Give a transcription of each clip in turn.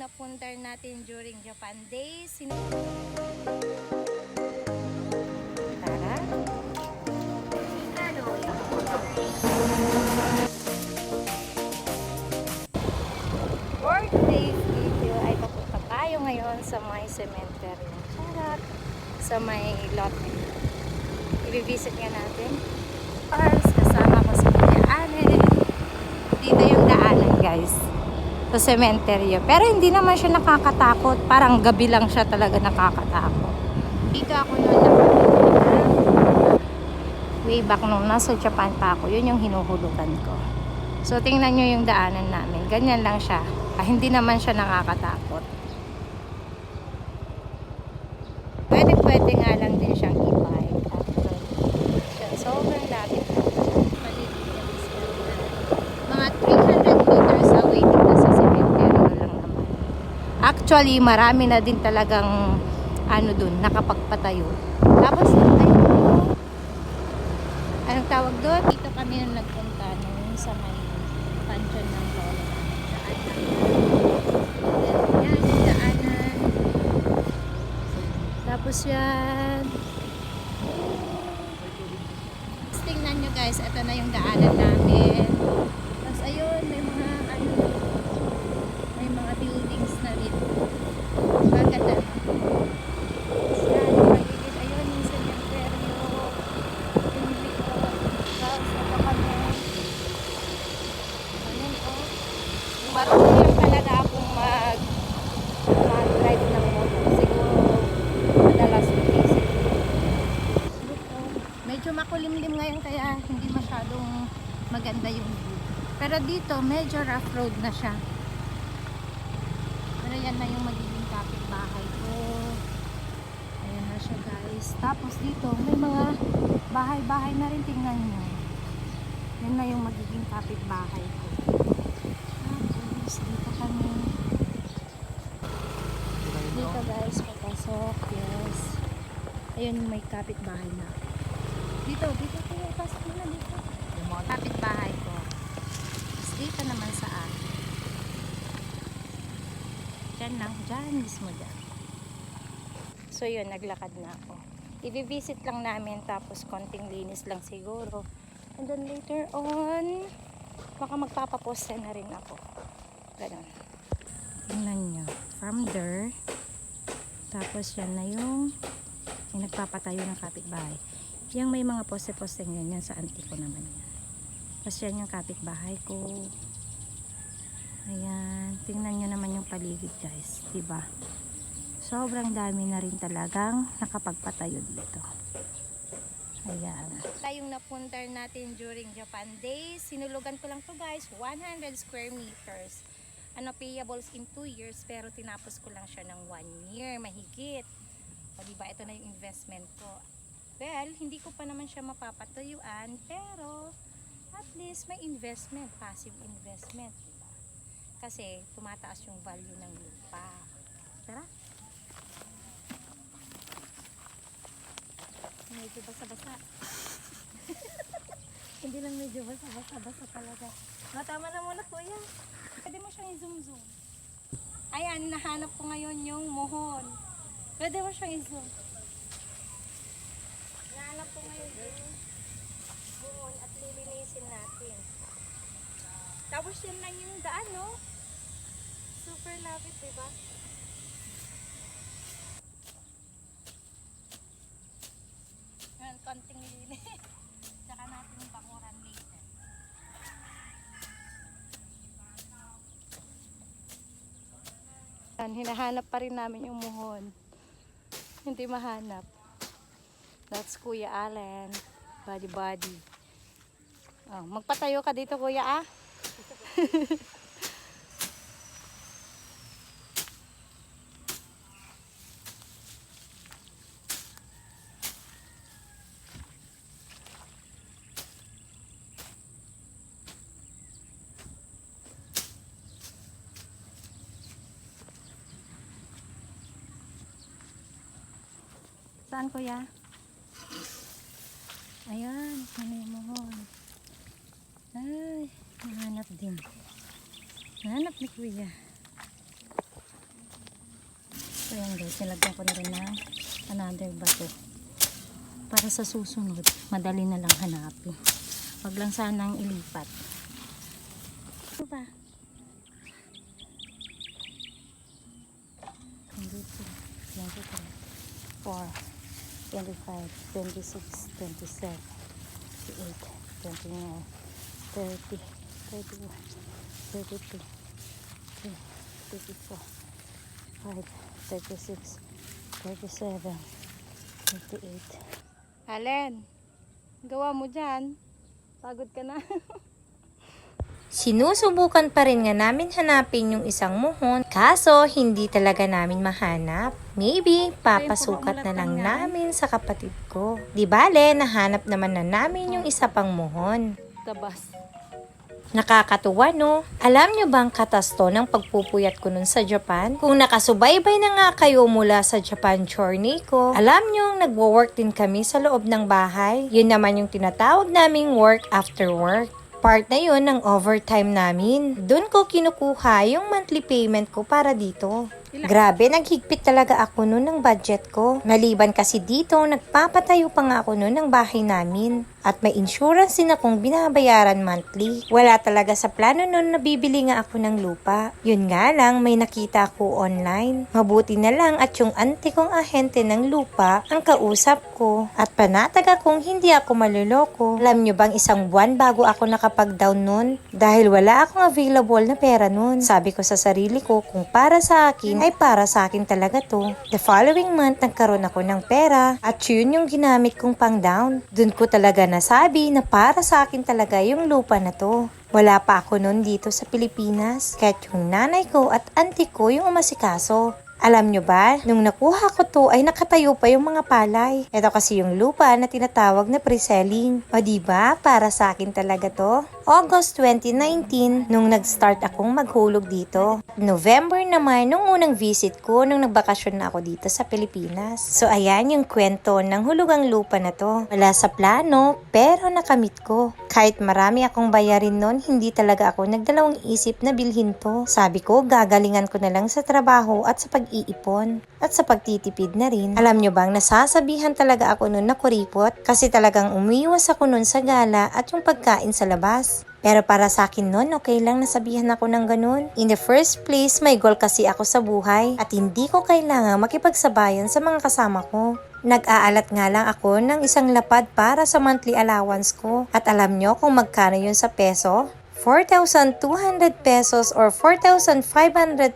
napundar natin during Japan Days. Sino... Tara. For today's video ay papunta tayo ngayon sa may cemetery. Charot! Sa may lote. Ibibisit nga natin. Ars, kasama ko si Kuya Anen. Dito yung daanan guys. Sa cemetery. Pero hindi naman siya nakakatakot. Parang gabi lang siya talaga nakakatakot. Dito ako noon. Way back nung nasa Japan pa ako, yun yung hinuhulugan ko. So, tingnan nyo yung daanan namin. Ganyan lang siya. Ah, hindi naman siya nakakatakot. Pwede, pwede nga lang din siyang i-bike. Actually. Siya, sobrang lapit. Mga 300 meters away dito sa cemetery lang naman. Actually, marami na din talagang ano dun, nakapagpatayo. Tapos, ayun, anong tawag doon? Dito kami nung nagpunta nung sa may pansyon ng. Daanan. Yan, yung daanan. Tapos yan. Tapos tingnan nyo guys, ito na yung daanan namin. Tapos ayun, may mga ano, may mga buildings na rin. Maganda. Tapos yan, paligid, ayun yung cemetery. Yung likod. Tapos ito kami. Ayun oh. Marunong lang talaga mag mag-drive ng motor. Siguro madalas mag-isip. Medyo makulimlim ngayon kaya hindi masyadong maganda yung view. Pero dito, medyo rough road na siya. Pero yan na yung magiging kapitbahay ko. Ayan na siya guys. Tapos dito, may mga bahay-bahay na rin tingnan nyo. Yan na yung magiging kapitbahay ko. Tapos dito kami. Dito guys, papasok. Yes. Ayun, may kapitbahay na. Dito, dito. Pasok na dito. Kapitbahay ko. Tapos dito naman sa akin. Diyan lang. Diyan mismo dyan. So yun, naglakad na ako. I-visit lang namin tapos konting linis lang siguro. And then later on, baka magpapapost na rin ako. Ganon. Tingnan nyo. From there, tapos yan na yung, yung nagpapatayo ng kapitbahay. Yung may mga poste-poste yan, yan sa auntie ko naman yan. Tapos yan yung kapitbahay ko. Ayan. Tingnan nyo naman yung paligid guys. Diba? Sobrang dami na rin talagang nakapagpatayo dito. Ayan. Tayong napundar natin during Japan Days. Sinulugan ko lang to guys. 100 square meters. Ano, payables in 2 years. Pero tinapos ko lang siya ng 1 year. Mahigit. O diba, ito na yung investment ko. Well, hindi ko pa naman siya mapapatuyuan. Pero, at least may investment. Passive investment. Kasi, tumataas yung value ng lupa. Tara. Medyo basa-basa. Hindi lang medyo basa-basa. Basa talaga. No, tama na muna kuya. Pwede mo siyang i-zoom-zoom. Ayan, nahanap ko ngayon yung mohon. Pwede mo siyang i-zoom. Nahanap ko ngayon yung mohon at lilinisin natin. Tapos yan lang yung daan, no? Super lapit, diba? Ngayon, konting linis. Tsaka natin bakuran later. Yan, hinahanap pa rin namin yung muhon. Hindi mahanap. That's Kuya Allen. Body body. Oh, magpatayo ka dito kuya ah. Saan kuya? Ayan, ano yung mohon? Ay, nahanap din. Nahanap ni kuya. So yan guys, nilagyan ko na rin ng another bato. Para sa susunod, madali na lang hanapin. Wag lang sanang ilipat. Ano ba? 23, 4, 25, 26, 27, 28, 29, 30, 31, 32, 3, 34, 5, 36, 37, 38. Allen, gawa mo dyan. Pagod ka na. Sinusubukan pa rin nga namin hanapin yung isang muhon, kaso hindi talaga namin mahanap. Maybe, papasukat na lang namin sa kapatid ko. Di bale, nahanap naman na namin yung isa pang muhon. Tabas. Nakakatuwa no? Alam nyo bang katasto ng pagpupuyat ko nun sa Japan? Kung nakasubaybay na nga kayo mula sa Japan journey ko, alam nyo nagwo-work din kami sa loob ng bahay. Yun naman yung tinatawag naming work after work. Part na yun ng overtime namin. Doon ko kinukuha yung monthly payment ko para dito. Grabe, naghigpit talaga ako noon ng budget ko. Maliban kasi dito, nagpapatayo pa nga ako noon ng bahay namin. At may insurance din akong binabayaran monthly. Wala talaga sa plano noon na bibili nga ako ng lupa. Yun nga lang, may nakita ako online. Mabuti na lang at yung auntie kong ahente ng lupa ang kausap ko. At panatag akong hindi ako maluloko. Alam nyo bang isang buwan bago ako nakapag-down noon? Dahil wala akong available na pera noon. Sabi ko sa sarili ko, kung para sa akin, ay para sa akin talaga to. The following month, nagkaroon ako ng pera at yun yung ginamit kong pang down. Doon ko talaga nasabi na para sa akin talaga yung lupa na to. Wala pa ako noon dito sa Pilipinas. Kahit yung nanay ko at auntie ko yung umasikaso. Alam nyo ba, nung nakuha ko to ay nakatayo pa yung mga palay. Ito kasi yung lupa na tinatawag na pre-selling. O diba, para sa akin talaga to. August 2019, nung nag-start akong maghulog dito. November naman, nung unang visit ko, nung nagbakasyon na ako dito sa Pilipinas. So ayan yung kwento ng hulugang lupa na to. Wala sa plano, pero nakamit ko. Kahit marami akong bayarin nun, hindi talaga ako nagdalawang isip na bilhin to. Sabi ko, gagalingan ko na lang sa trabaho at sa pag-iipon. At sa pagtitipid na rin. Alam nyo bang, nasasabihan talaga ako nun na kuripot kasi talagang umiwas ako nun sa gala at yung pagkain sa labas. Pero para sa akin nun, okay lang nasabihan ako ng ganun. In the first place, may goal kasi ako sa buhay at hindi ko kailangan makipagsabayan sa mga kasama ko. Nag-aalat nga lang ako ng isang lapad para sa monthly allowance ko. At alam nyo kung magkano yun sa peso? 4,200 pesos or 4,500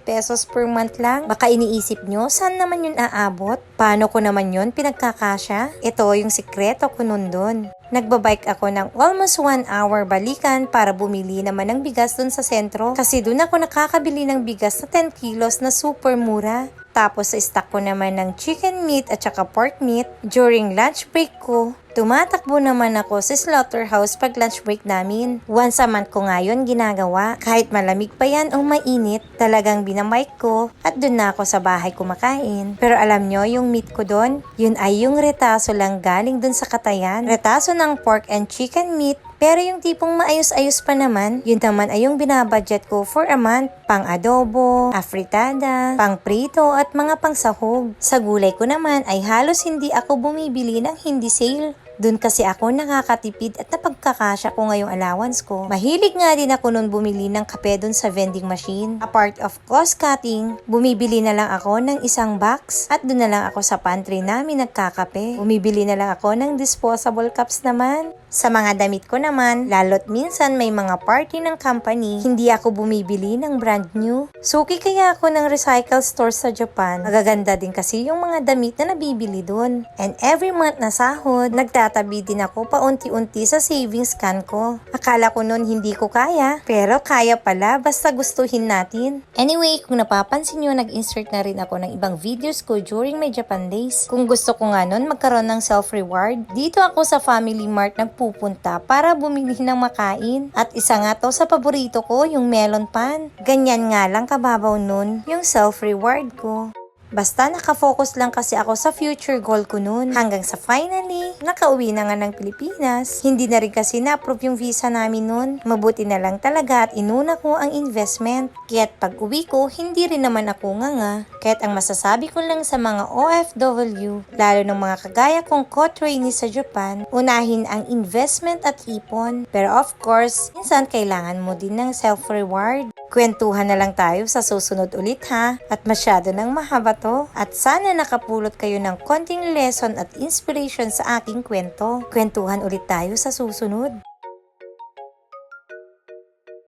pesos per month lang. Baka iniisip nyo, saan naman yun aabot? Paano ko naman yun pinagkakasya? Ito yung sikreto ko nun dun. Nagbabike ako ng almost one hour balikan para bumili naman ng bigas dun sa sentro. Kasi dun ako nakakabili ng bigas na 10 kilos na super mura. Tapos sa stock ko naman ng chicken meat at saka pork meat. During lunch break ko, tumatakbo naman ako sa slaughterhouse pag lunch break namin. Once a month ko ngayon ginagawa. Kahit malamig pa yan o mainit, talagang binamike ko at dun na ako sa bahay kumakain. Pero alam nyo, yung meat ko dun, yun ay yung retaso lang galing dun sa katayan. Retaso ng pork and chicken meat pero yung tipong maayos-ayos pa naman, yun naman ay yung binabudget ko for a month. Pang adobo, afritada, pang prito at mga pang sahog. Sa gulay ko naman ay halos hindi ako bumibili ng hindi sale. Doon kasi ako nakakatipid at napagkakasya ko ngayong allowance ko. Mahilig nga din ako noon bumili ng kape doon sa vending machine. A part of cost cutting, bumibili na lang ako ng isang box at doon na lang ako sa pantry namin nagkakape. Bumibili na lang ako ng disposable cups naman. Sa mga damit ko naman, lalo't minsan may mga party ng company, hindi ako bumibili ng brand new. Suki kaya ako ng recycle store sa Japan. Magaganda din kasi yung mga damit na nabibili doon. And every month na sahod, nagtatabi din ako paunti-unti sa savings can ko. Akala ko noon hindi ko kaya, pero kaya pala basta gustuhin natin. Anyway, kung napapansin nyo, nag-insert na rin ako ng ibang videos ko during my Japan days. Kung gusto ko nga noon magkaroon ng self-reward, dito ako sa Family Mart nagpupunta para bumili ng makain. At isa nga to sa paborito ko, yung melon pan. Ganyan nga lang kababaw nun, yung self-reward ko. Basta nakafocus lang kasi ako sa future goal ko noon. Hanggang sa finally, nakauwi na nga ng Pilipinas. Hindi na rin kasi na-approve yung visa namin noon. Mabuti na lang talaga at inuna ko ang investment. Kaya't pag uwi ko, hindi rin naman ako nga nga. Kaya't ang masasabi ko lang sa mga OFW, lalo ng mga kagaya kong co-trainee sa Japan, unahin ang investment at ipon. Pero of course, minsan kailangan mo din ng self-reward. Kwentuhan na lang tayo sa susunod ulit ha. At masyado nang mahaba to. At sana nakapulot kayo ng konting lesson at inspiration sa aking kwento. Kwentuhan ulit tayo sa susunod.